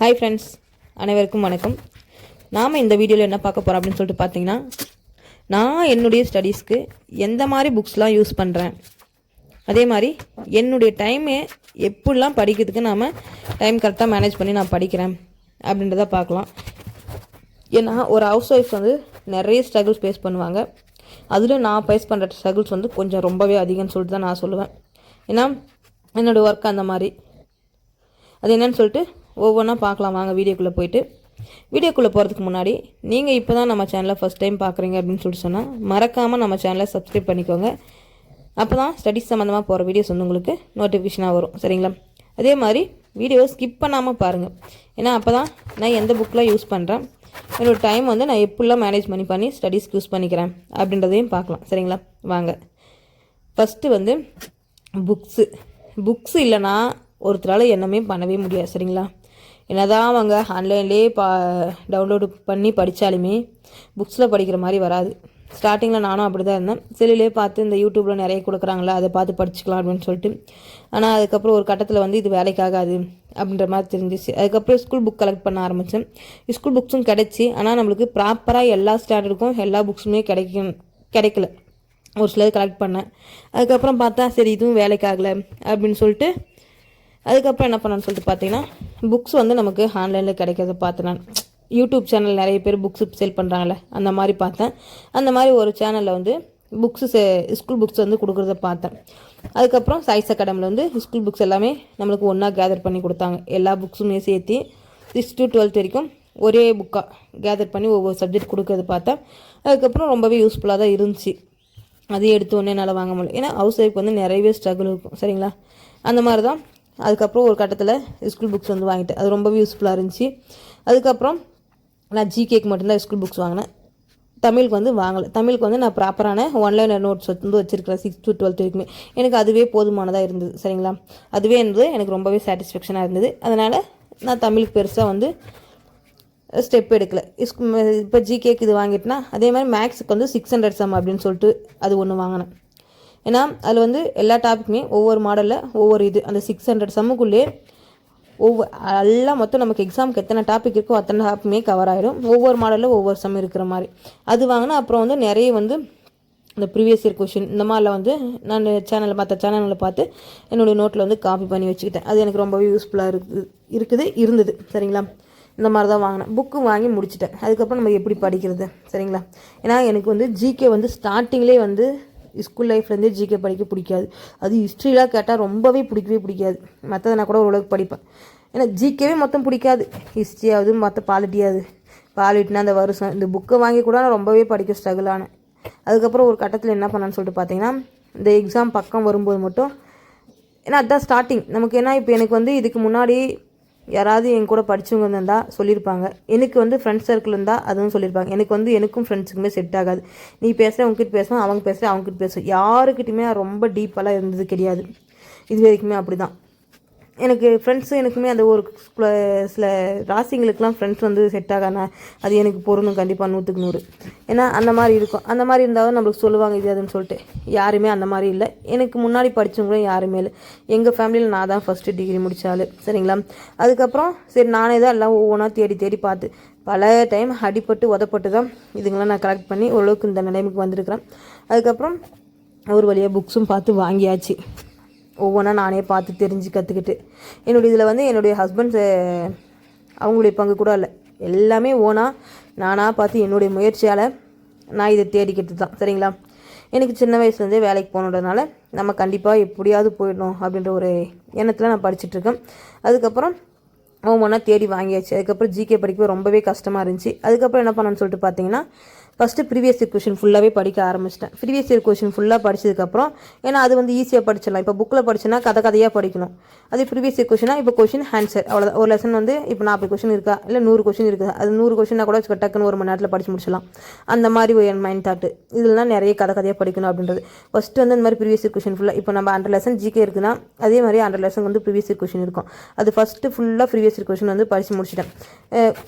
Hi friends அனைவருக்கும் வணக்கம். நாம் இந்த வீடியோவில் என்ன பார்க்க போகிறோம் அப்படின்னு சொல்லிட்டு பார்த்தீங்கன்னா நான் என்னுடைய ஸ்டடீஸ்க்கு எந்த மாதிரி புக்ஸ்லாம் யூஸ் பண்ணுறேன் அதே மாதிரி என்னுடைய டைமை எப்படிலாம் படிக்கிறதுக்கு நாம் டைம் கரெக்டாக மேனேஜ் பண்ணி நான் படிக்கிறேன் அப்படின்றத பார்க்கலாம். ஏன்னா ஒரு ஹவுஸ் ஒய்ஃப் வந்து நிறைய ஸ்ட்ரகிள்ஸ் ஃபேஸ் பண்ணுவாங்க. அதில் நான் ஃபேஸ் பண்ணுற ஸ்ட்ரகிள்ஸ் வந்து கொஞ்சம் ரொம்பவே அதிகம்னு சொல்லிட்டு தான் நான் சொல்லுவேன். ஏன்னா என்னோடய ஒர்க் அந்த மாதிரி. அது என்னன்னு சொல்லிட்டு ஒவ்வொன்றா பார்க்கலாம். வாங்க வீடியோக்குள்ளே போயிட்டு. வீடியோக்குள்ளே போகிறதுக்கு முன்னாடி நீங்கள் இப்போ தான் நம்ம சேனலை ஃபஸ்ட் டைம் பார்க்குறீங்க அப்படின்னு சொல்லிட்டு சொன்னால் மறக்காமல் நம்ம சேனலை சப்ஸ்கிரைப் பண்ணிக்கோங்க. அப்போ தான் ஸ்டடீஸ் சம்மந்தமாக போகிற வீடியோஸ் வந்து உங்களுக்கு நோட்டிஃபிகேஷனாக வரும். சரிங்களா? அதே மாதிரி வீடியோ ஸ்கிப் பண்ணாமல் பாருங்கள் ஏன்னா அப்போ தான் நான் எந்த புக்கெலாம் யூஸ் பண்ணுறேன் என்னோடய டைம் வந்து நான் எப்படிலாம் மேனேஜ் பண்ணி பண்ணி ஸ்டடீஸ்க்கு யூஸ் பண்ணிக்கிறேன் அப்படின்றதையும் பார்க்கலாம். சரிங்களா? வாங்க. ஃபஸ்ட்டு வந்து புக்ஸு புக்ஸ் இல்லைன்னா ஒருத்தரால் என்னமே பண்ணவே முடியாது. சரிங்களா? என்னதான் அவங்க ஆன்லைன்லேயே பா டவுன்லோடு பண்ணி படித்தாலுமே புக்ஸில் படிக்கிற மாதிரி வராது. ஸ்டார்டிங்கில் நானும் அப்படி தான் இருந்தேன். செல்லிலே பார்த்து இந்த யூடியூப்பில் நிறைய கொடுக்குறாங்களா அதை பார்த்து படிச்சுக்கலாம் அப்படின்னு சொல்லிட்டு. ஆனால் அதுக்கப்புறம் ஒரு கட்டத்தில் வந்து இது வேலைக்காகாது அப்படின்ற மாதிரி தெரிஞ்சிச்சு. அதுக்கப்புறம் ஸ்கூல் புக் கலெக்ட் பண்ண ஆரம்பித்தேன் ஸ்கூல் புக்ஸும் கிடச்சி. ஆனால் நம்மளுக்கு ப்ராப்பராக எல்லா ஸ்டாண்டர்டுக்கும் எல்லா புக்ஸுமே கிடைக்கும் கிடைக்கல. ஒரு சிலது கலெக்ட் பண்ணேன். அதுக்கப்புறம் பார்த்தா சரி இதுவும் வேலைக்காகலை அப்படின்னு சொல்லிட்டு அதுக்கப்புறம் என்ன பண்ணேன்னு சொல்லிட்டு பார்த்தீங்கன்னா புக்ஸ் வந்து நமக்கு ஆன்லைனில் கிடைக்கிறத பார்த்தேன் நான் யூடியூப் சேனல் நிறைய பேர் புக்ஸ் சேல் பண்ணுறாங்களே அந்த மாதிரி பார்த்தேன். அந்த மாதிரி ஒரு சேனலில் வந்து புக்ஸு ஸ்கூல் புக்ஸ் வந்து கொடுக்குறத பார்த்தேன். அதுக்கப்புறம் சைஸ் அகாடமியில் வந்து ஸ்கூல் புக்ஸ் எல்லாமே நம்மளுக்கு ஒன்றா கேதர் பண்ணி கொடுத்தாங்க. எல்லா புக்ஸுமே சேர்த்து சிக்ஸ் டு டுவெல்த் வரைக்கும் ஒரே புக்காக கேதர் பண்ணி ஒவ்வொரு சப்ஜெக்ட் கொடுக்கறது பார்த்தேன். அதுக்கப்புறம் ரொம்பவே யூஸ்ஃபுல்லாக தான் இருந்துச்சு. அதையும் எடுத்து ஒன்றே என்னால் வாங்க முடியல. ஏன்னா ஹவுஸ் ஒய்ஃப் வந்து நிறையவே ஸ்ட்ரகிள் இருக்கும். சரிங்களா? அந்த மாதிரி தான் அதுக்கப்புறம் ஒரு கட்டத்தில் ஸ்கூல் புக்ஸ் வந்து வாங்கிட்டேன். அது ரொம்பவே யூஸ்ஃபுல்லாக இருந்துச்சு. அதுக்கப்புறம் நான் ஜிகேக்கு மட்டும்தான் ஸ்கூல் புக்ஸ் வாங்கினேன். தமிழுக்கு வந்து வாங்கலை. தமிழுக்கு வந்து நான் ப்ராப்பரான ஒன்லைன் நோட்ஸ் வந்து வச்சுருக்கிறேன் சிக்ஸ் டு டுவெல்த் வரைக்குமே. எனக்கு அதுவே போதுமானதாக இருந்தது சரிங்களா? அதுவே இருந்தது எனக்கு ரொம்பவே சாட்டிஸ்ஃபேக்ஷனாக இருந்தது. அதனால் நான் தமிழுக்கு பெருசாக வந்து ஸ்டெப் எடுக்கலை. இப்போ ஜிகேக்கு இது வாங்கிட்டேன்னா அதே மாதிரி மேக்ஸுக்கு வந்து சிக்ஸ் ஹண்ட்ரட் சம் அப்படின்னு சொல்லிட்டு அது ஒன்று வாங்கினேன். ஏன்னா அதில் வந்து எல்லா டாப்பிக்குமே ஒவ்வொரு மாடலில் ஒவ்வொரு இது அந்த சிக்ஸ் ஹண்ட்ரட் சம்முக்குள்ளே ஒவ்வொரு எல்லாம் மொத்தம் நமக்கு எக்ஸாமுக்கு எத்தனை டாபிக் இருக்கோ அத்தனை டாப்புமே கவர் ஆகிடும் ஒவ்வொரு மாடலில் ஒவ்வொரு சம் இருக்கிற மாதிரி. அது வாங்கினா அப்புறம் வந்து நிறைய வந்து இந்த ப்ரீவியஸ் இயர் கொஷின் இந்த மாதிரிலாம் வந்து நான் சேனலில் மற்ற சேனலில் பார்த்து என்னுடைய நோட்டில் வந்து காப்பி பண்ணி வச்சுக்கிட்டேன். அது எனக்கு ரொம்பவே யூஸ்ஃபுல்லாக இருக்குது இருக்குது இருந்தது. சரிங்களா? இந்த மாதிரி தான் வாங்கினேன் புக்கு வாங்கி முடிச்சிட்டேன். அதுக்கப்புறம் நம்ம எப்படி படிக்கிறது? சரிங்களா? ஏன்னா எனக்கு வந்து ஜிகே வந்து ஸ்டார்டிங்லேயே வந்து ஸ்கூல் லைஃப்லேருந்தே ஜிகே படிக்க பிடிக்காது. அது ஹிஸ்ட்ரிலாம் கேட்டால் ரொம்பவே பிடிக்கவே பிடிக்காது. மற்றதை நான் கூட ஓரளவுக்கு படிப்பேன். ஏன்னா ஜிகேவே மொத்தம் பிடிக்காது. ஹிஸ்ட்ரியாவது மற்ற பாலிட்டியாவது பாலிட்டினா அந்த வருஷம். இந்த புக்கை வாங்கி கூட நான் ரொம்பவே படிக்க ஸ்ட்ரகிள் ஆனேன். அதுக்கப்புறம் ஒரு கட்டத்தில் என்ன பண்ணான்னு சொல்லிட்டு பார்த்தீங்கன்னா இந்த எக்ஸாம் பக்கம் வரும்போது மட்டும் ஏன்னா அதுதான் ஸ்டார்டிங் நமக்கு ஏன்னா இப்போ எனக்கு வந்து இதுக்கு முன்னாடி யாராவது என் கூட படித்தவங்க இருந்தால் சொல்லியிருப்பாங்க. எனக்கு வந்து ஃப்ரெண்ட்ஸ் சர்க்கிள் இருந்தால் அதுவும் சொல்லியிருப்பாங்க. எனக்கு வந்து எனக்கும் ஃப்ரெண்ட்ஸுக்குமே செட் ஆகாது. நீ பேசுகிற உங்ககிட்ட பேசுவேன் அவங்க பேசுகிற அவங்ககிட்ட பேசுவேன் யாருக்கிட்டையுமே ரொம்ப டீப்பெல்லாம் இருந்தது கிடையாது. இது வரைக்குமே அப்படி தான் எனக்கு ஃப்ரெண்ட்ஸும் எனக்குமே அந்த ஒரு சில ராசிங்களுக்கெலாம் ஃப்ரெண்ட்ஸ் வந்து செட் ஆகானா அது எனக்கு பொருந்தும் கண்டிப்பாக நூற்றுக்கு நூறு. ஏன்னா அந்த மாதிரி இருக்கும். அந்த மாதிரி இருந்தாலும் நம்மளுக்கு சொல்லுவாங்க இது அதுன்னு சொல்லிட்டு. யாருமே அந்த மாதிரி இல்லை. எனக்கு முன்னாடி படித்தவங்களும் யாருமே இல்லை. எங்கள் ஃபேமிலியில் நான் தான் ஃபஸ்ட்டு டிகிரி முடித்தாள் சரிங்களா? அதுக்கப்புறம் சரி நானே தான் எல்லாம் ஒவ்வொன்றா தேடி தேடி பார்த்து. பல டைம் அடிப்பட்டு உதப்பட்டு தான் இதுங்களாம் நான் கலெக்ட் பண்ணி ஓரளவுக்கு இந்த நிலைமைக்கு வந்திருக்கிறேன். அதுக்கப்புறம் ஒரு வழியாக புக்ஸும் பார்த்து வாங்கியாச்சு. ஒவ்வொன்றா நானே பார்த்து தெரிஞ்சு கற்றுக்கிட்டு என்னுடைய இதில் வந்து என்னுடைய ஹஸ்பண்ட்ஸு அவங்களுடைய பங்கு கூட இல்லை. எல்லாமே ஓனாக நானாக பார்த்து என்னுடைய முயற்சியால் நான் இதை தேடிக்கிட்டு தான் சரிங்களா? எனக்கு சின்ன வயசுலேருந்தே வேலைக்கு போனதுனால நம்ம கண்டிப்பாக எப்படியாவது போயிடணும் அப்படின்ற ஒரு எண்ணத்தில் நான் படிச்சுட்ருக்கேன். அதுக்கப்புறம் ஒவ்வொன்றா தேடி வாங்கியாச்சு. அதுக்கப்புறம் ஜிகே படிக்க ரொம்பவே கஷ்டமாக இருந்துச்சு. அதுக்கப்புறம் என்ன பண்ணணும்னு சொல்லிட்டு பார்த்தீங்கன்னா ஃபஸ்ட்டு ப்ரீவியஸ் இயர் கொஷின் ஃபுல்லாகவே படிக்க ஆரம்பிச்சிட்டேன். ப்ரீவியஸ் இயர் கொஷின் ஃபுல்லாக படிச்சதுக்கப்புறம் ஏன்னா அது வந்து ஈஸியாக படிச்சிடலாம். இப்போ புக்கில் படிச்சுன்னா கதை கதையாக படிக்கணும். அதே ப்ரீவியஸ் இயர் கொஷினா இப்போ கொஷின் ஆன்சர் அவ்வளோதான் ஒரு லெசன் வந்து இப்போ நாற்பது கொஷின் இருக்கா? இல்லை நூறு கொஷின் இருக்குது? அது நூறு கொஷினாக கூட டக்குன்னு ஒரு மணி நேரத்தில் படிச்சு முடிச்சலாம் அந்த மாதிரி ஒரு என் மைண்ட் தாட்டு இதெல்லாம் நிறைய கதை கதையாக படிக்கணும் அப்படின்றது. ஃபஸ்ட்டு வந்து அந்த மாதிரி ப்ரீவியஸ் இயர் கொஷின் ஃபுல்லாக இப்போ நம்ம அண்டர் லெசன் ஜிகே இருக்குன்னா அதே மாதிரி அண்டர் லெசன் வந்து ப்ரீவியஸ் இயர் கொஷின் இருக்கும். அது ஃபஸ்ட்டு ஃபுல்லாக ப்ரீவியஸ் இயர் கொஷின் வந்து படித்து முடிச்சிட்டேன்.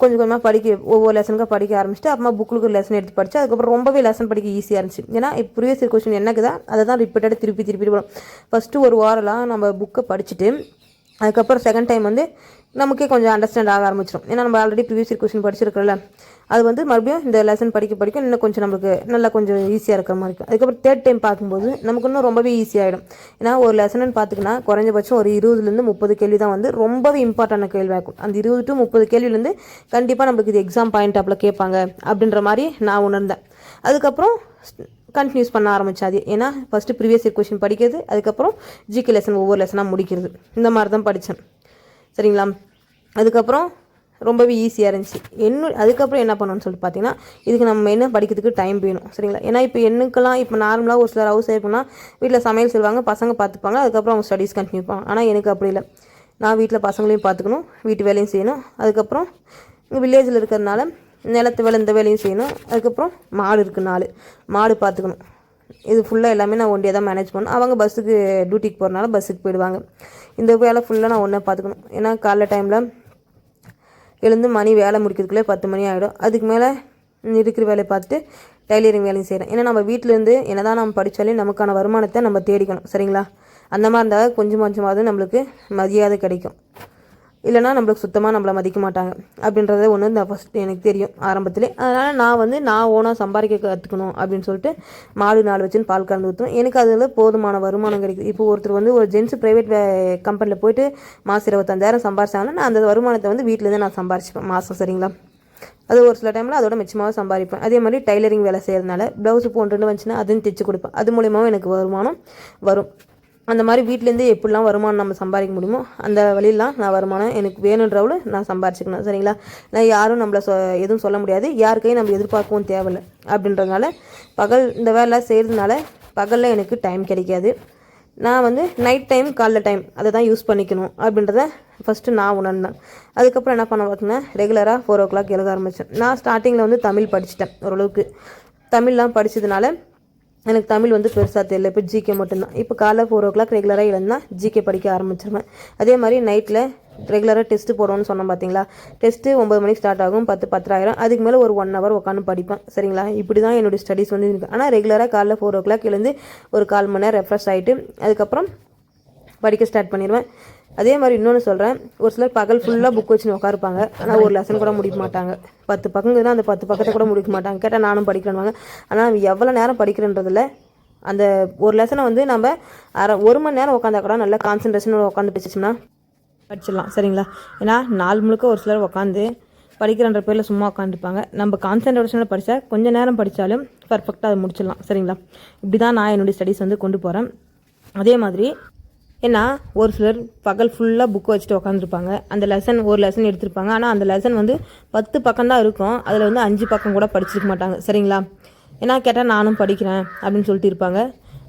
கொஞ்சம் கொஞ்சமாக படிக்க ஒவ்வொரு லெசனுக்காக படிக்க ஆரம்பிச்சிட்டு அப்புறமா புக்கில் ஒரு லெசன் எடுத்து படித்து அதுக்கப்புறம் ரொம்பவே லெசன் படிக்க ஈஸியாக இருந்துச்சு. ஏன்னா இப்போ ப்ரீவியஸ் இயர் கொஸ்டின் என்னக்குதா? அதை தான் ரிப்பீட்டடாக திருப்பி திருப்பி வரும் ஃபஸ்ட்டு ஒரு வாரம்லாம் நம்ம புக்கை படிச்சுட்டு அதுக்கப்புறம் செகண்ட் டைம் வந்து நமக்கே கொஞ்சம் அண்டர்ஸ்டாண்ட் ஆக ஆரம்பிச்சிடும் ஏன்னா நம்ம ஆல்ரெடி ப்ரீவியஸ் கொஸ்டின் படிச்சிருக்கல அது வந்து மறுபடியும் இந்த லெசன் படிக்க படிக்க இன்னும் கொஞ்சம் நமக்கு நல்லா கொஞ்சம் ஈஸியாக இருக்கிற மாதிரி இருக்கும். அதுக்கப்புறம் தேர்ட் டைம் பார்க்கும்போது நமக்கு இன்னும் ரொம்பவே ஈஸியாகிடும் ஏன்னா ஒரு லெசன் பார்த்துக்கினா குறைஞ்சபட்சம் ஒரு இருபதுலேருந்து முப்பது கேள்வி தான் வந்து ரொம்பவே இம்பார்ட்டான கேள்வி ஆகும் அந்த இருபது டு முப்பது கேள்வியிலேருந்து கண்டிப்பாக நம்மளுக்கு இது எக்ஸாம் பாயிண்ட் அப்பில் கேட்பாங்க அப்படின்ற மாதிரி நான் உணர்ந்தேன். அதுக்கப்புறம் கண்டினியூஸ் பண்ண ஆரம்பிச்சாது. ஏன்னா ஃபஸ்ட்டு ப்ரீவியஸ் இயர் கொஷின் படிக்கிறது அதுக்கப்புறம் ஜிகே லெசன் ஒவ்வொரு லெசனாக முடிக்கிறது. இந்த மாதிரி தான் படித்தேன் சரிங்களா? அதுக்கப்புறம் ரொம்பவே ஈஸியாக இருந்துச்சு. என்ன அதுக்கப்புறம் என்ன பண்ணணும்னு சொல்லிட்டு பார்த்தீங்கன்னா இதுக்கு நம்ம என்ன படிக்கிறதுக்கு டைம் வேணும். சரிங்களா? ஏன்னா இப்போ என்னுக்கெல்லாம் இப்போ நார்மலாக ஒரு சிலர் ஹவுஸ் ஒய்ஃப்னா வீட்டில் சமையல் செய்வாங்க பசங்க பார்த்துப்பாங்க அதுக்கப்புறம் அவங்க ஸ்டடீஸ் கண்டினியூ பண்ணுவாங்க. ஆனால் எனக்கு அப்படி இல்லை. நான் வீட்டில் பசங்களையும் பார்த்துக்கணும் வீட்டு வேலையும் செய்யணும். அதுக்கப்புறம் இங்கே வில்லேஜில் இருக்கிறதுனால நிலத்து வேலை இந்த வேலையும் செய்யணும். அதுக்கப்புறம் மாடு இருக்குது நாலு. மாடு பார்த்துக்கணும். இது ஃபுல்லாக எல்லாமே நான் ஒண்டியாக தான் மேனேஜ் பண்ணணும். அவங்க பஸ்ஸுக்கு டியூட்டிக்கு போகிறனால பஸ்ஸுக்கு போயிடுவாங்க. இந்த வேலை ஃபுல்லாக நான் ஒன்றா பார்த்துக்கணும். ஏன்னா காலைல டைமில் எழுந்து மணி வேலை முடிக்கிறதுக்குள்ளே பத்து மணி ஆகிடும் அதுக்கு மேலே இருக்கிற வேலையை பார்த்துட்டு டைலரிங் வேலையும் செய்கிறேன் ஏன்னா நம்ம வீட்டிலேருந்து என்ன தான் நம்ம படித்தாலும் நமக்கான வருமானத்தை நம்ம தேடிக்கணும். சரிங்களா? அந்த மாதிரி இருந்தால் கொஞ்சம் கொஞ்சமாவது நம்மளுக்கு மரியாதை கிடைக்கும். இல்லைனா நம்மளுக்கு சுத்தமாக நம்மளை மதிக்க மாட்டாங்க. அப்படின்றத ஒன்று இந்த ஃபஸ்ட் எனக்கு தெரியும் ஆரம்பத்திலே. அதனால் நான் வந்து நான் ஓனாக சம்பாதிக்க கற்றுக்கணும் அப்படின்னு சொல்லிட்டு மாடு நாலு வச்சுன்னு பால் கலந்து ஊற்றணும் எனக்கு அதில் போதுமான வருமானம் கிடைக்குது. இப்போ ஒருத்தர் வந்து ஒரு ஜென்ஸ் ப்ரைவேட் கம்பெனியில் போயிட்டு மாதம் இருபத்தஞ்சாயிரம் சம்பாரிச்சாங்கன்னா நான் அந்த வருமானத்தை வந்து வீட்டிலேருந்து நான் சம்பாரிச்சுப்பேன் மாதம் சரிங்களா? அது ஒரு சில டைமில் அதோட மிச்சமாக சம்பாதிப்பேன். அதே மாதிரி டைலரிங் வேலை செய்கிறதுனால ப்ளவுஸ் போன்றுன்னு வந்துச்சுன்னா அதையும் தைச்சு கொடுப்பேன். அது மூலியமாகவும் எனக்கு வருமானம் வரும். அந்த மாதிரி வீட்டிலேருந்து எப்படிலாம் வருமானம் நம்ம சம்பாதிக்க முடியுமோ அந்த வழியெல்லாம் நான் வருமானம் எனக்கு வேணுன்றவளு நான் சம்பாரிச்சிக்கணும். சரிங்களா? நான் யாரும் நம்மளை சொ எதுவும் சொல்ல முடியாது. யாருக்கையும் நம்ம எதிர்பார்க்கவும் தேவையில்லை அப்படின்றதுனால பகல் இந்த வேலை செய்கிறதுனால பகலில் எனக்கு டைம் கிடைக்காது. நான் வந்து நைட் டைம் காலைல டைம் அதை தான் யூஸ் பண்ணிக்கணும் அப்படின்றத ஃபஸ்ட்டு நான் உணர்ந்தேன். அதுக்கப்புறம் என்ன பண்ண பார்த்தீங்கன்னா ரெகுலராக ஃபோர் ஓ கிளாக் எழுத ஆரம்பித்தேன் நான் ஸ்டார்டிங்கில் வந்து தமிழ் படிச்சிட்டேன் ஓரளவுக்கு. தமிழ்லாம் படித்ததுனால எனக்கு தமிழ் வந்து பெருசாக தெரியல. இப்போ ஜிகே மட்டும்தான். இப்போ காலைல ஃபோர் ஓ கிளாக் ரெகுலராக எழுந்தா ஜிகே படிக்க ஆரம்பிச்சிருவேன். அதே மாதிரி நைட்டில் ரெகுலராக டெஸ்ட்டு போடுவோம்னு சொன்னேன் பார்த்தீங்களா டெஸ்ட்டு ஒம்பது மணிக்கு ஸ்டார்ட் ஆகும். பத்து பத்தராயிரம் அதுக்கு மேலே ஒரு ஒன் ஹவர் உட்காந்து படிப்பேன். சரிங்களா? இப்படி தான் என்னுடைய ஸ்டடீஸ் வந்து இருக்குது ஆனால் ரெகுலராக காலைல ஃபோர் ஓ கிளாக் எழுந்து ஒரு கால் மணி நேரம் ரெஃப்ரெஷ் ஆகிட்டு அதுக்கப்புறம் படிக்க ஸ்டார்ட் பண்ணிடுவேன் அதே மாதிரி இன்னொன்று சொல்கிறேன் ஒரு சிலர் பகல் ஃபுல்லாக புக் வச்சுன்னு உட்காருப்பாங்க ஆனால் ஒரு லெசன் கூட முடிக்க மாட்டாங்க. பத்து பக்கங்குதுன்னா அந்த பத்து பக்கத்தை கூட முடிக்க மாட்டாங்க. கேட்டால் நானும் படிக்கிறேன்வாங்க ஆனால் எவ்வளோ நேரம் படிக்கிறன்றதில் அந்த ஒரு லெசனை வந்து நம்ம அரை ஒரு மணி நேரம் உட்காந்தா கூட நல்லா கான்சன்ட்ரேஷனோட உட்காந்து படிச்சிச்சோம்னா படிச்சிடலாம். சரிங்களா? ஏன்னா நாள் முழுக்க ஒரு சிலர் உட்காந்து படிக்கிறன்ற பேரில் சும்மா உட்காந்துருப்பாங்க நம்ம கான்சன்ட்ரேஷனில் படித்தா கொஞ்சம் நேரம் படித்தாலும் பர்ஃபெக்டாக அதை முடிச்சிடலாம். சரிங்களா? இப்படி தான் நான் என்னுடைய ஸ்டடீஸ் வந்து கொண்டு போகிறேன் அதே மாதிரி ஏன்னா ஒரு சிலர் பகல் ஃபுல்லாக புக்கை வச்சுட்டு உட்காந்துருப்பாங்க அந்த லெசன் ஒரு லெசன் எடுத்திருப்பாங்க. ஆனால் அந்த லெசன் வந்து பத்து பக்கம் தான் இருக்கும். அதில் வந்து அஞ்சு பக்கம் கூட படிச்சிருக்க மாட்டாங்க. சரிங்களா? ஏன்னா கேட்டால் நானும் படிக்கிறேன் அப்படின்னு சொல்லிட்டு இருப்பாங்க.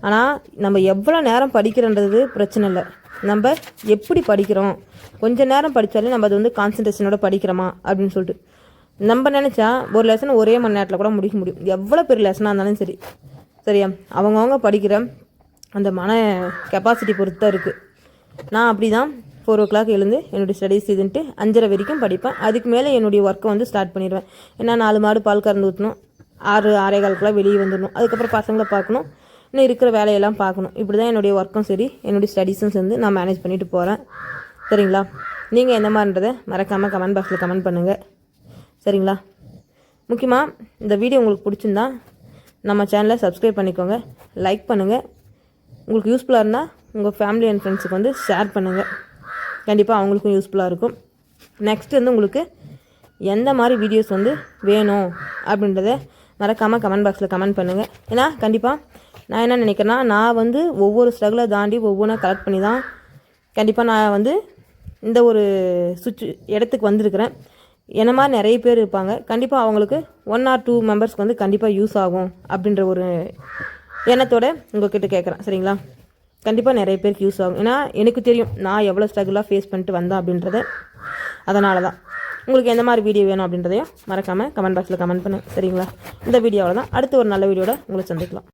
ஆனால் நம்ம எவ்வளோ நேரம் படிக்கிறன்றது பிரச்சனை இல்லை. நம்ம எப்படி படிக்கிறோம்? கொஞ்சம் நேரம் படித்தாலே நம்ம அது வந்து கான்சன்ட்ரேஷனோட படிக்கிறோமா? அப்படின்னு சொல்லிட்டு. நம்ம நினச்சா ஒரு லெசன் ஒரே மணி நேரத்தில் கூட முடிக்க முடியும். எவ்வளோ பெரிய லெசனாக இருந்தாலும் சரி. சரியா? அவங்கவுங்க படிக்கிற அந்த மன கெப்பாசிட்டி பொறுத்து தான் இருக்குது நான் அப்படி தான் ஃபோர் ஓ கிளாக் எழுந்து என்னுடைய ஸ்டடீஸ் இதுன்ட்டு அஞ்சரை வரைக்கும் படிப்பேன். அதுக்கு மேலே என்னுடைய ஒர்க்கை வந்து ஸ்டார்ட் பண்ணிடுவேன். ஏன்னா நாலு மாடு பால் கறந்து ஊற்றணும் ஆறு ஆறே காலுக்குலாம் வெளியே வந்துடணும். அதுக்கப்புறம் பசங்களை பார்க்கணும். இன்னும் இருக்கிற வேலையெல்லாம் பார்க்கணும். இப்படி தான் என்னுடைய ஒர்க்கும் சரி என்னுடைய ஸ்டடீஸும் சேர்ந்து நான் மேனேஜ் பண்ணிட்டு போகிறேன் சரிங்களா? நீங்கள் எந்த மாதிரின்றதை மறக்காமல் கமெண்ட் பாக்ஸில் கமெண்ட் பண்ணுங்கள் சரிங்களா? முக்கியமாக இந்த வீடியோ உங்களுக்கு பிடிச்சிருந்தா நம்ம சேனலை சப்ஸ்கிரைப் பண்ணிக்கோங்க. லைக் பண்ணுங்கள் உங்களுக்கு யூஸ்ஃபுல்லாக இருந்தால் உங்கள் ஃபேமிலி அண்ட் ஃப்ரெண்ட்ஸுக்கு வந்து ஷேர் பண்ணுங்கள் கண்டிப்பாக அவங்களுக்கும் யூஸ்ஃபுல்லாக இருக்கும். நெக்ஸ்ட் வந்து உங்களுக்கு எந்த மாதிரி வீடியோஸ் வந்து வேணும் அப்படின்றத மறக்காமல் கமெண்ட் பாக்ஸில் கமெண்ட் பண்ணுங்கள் ஏன்னா கண்டிப்பாக நான் என்ன நினைக்கிறேன்னா நான் வந்து ஒவ்வொரு ஸ்ட்ரகிளை தாண்டி ஒவ்வொன்றா கலெக்ட் பண்ணி தான் கண்டிப்பாக நான் வந்து இந்த ஒரு சுச்சு இடத்துக்கு வந்திருக்கிறேன். என்ன மாதிரி நிறைய பேர் இருப்பாங்க. கண்டிப்பாக அவங்களுக்கு ஒன் ஆர் டூ மெம்பர்ஸ்க்கு வந்து கண்டிப்பாக யூஸ் ஆகும் அப்படின்ற ஒரு எண்ணத்தோட உங்ககிட்ட கேட்குறேன் சரிங்களா? கண்டிப்பாக நிறைய பேருக்கு யூஸ் ஆகும். ஏன்னா எனக்கு தெரியும் நான் எவ்வளோ ஸ்ட்ரகிளாக ஃபேஸ் பண்ணிட்டு வந்தேன் அப்படின்றத. அதனால தான் உங்களுக்கு எந்த மாதிரி வீடியோ வேணும் அப்படின்றதையும் மறக்காமல் கமெண்ட் பாக்ஸில் கமெண்ட் பண்ணுங்கள் சரிங்களா? இந்த வீடியோவில் தான் அடுத்து ஒரு நல்ல வீடியோட உங்களை சந்திக்கலாம்.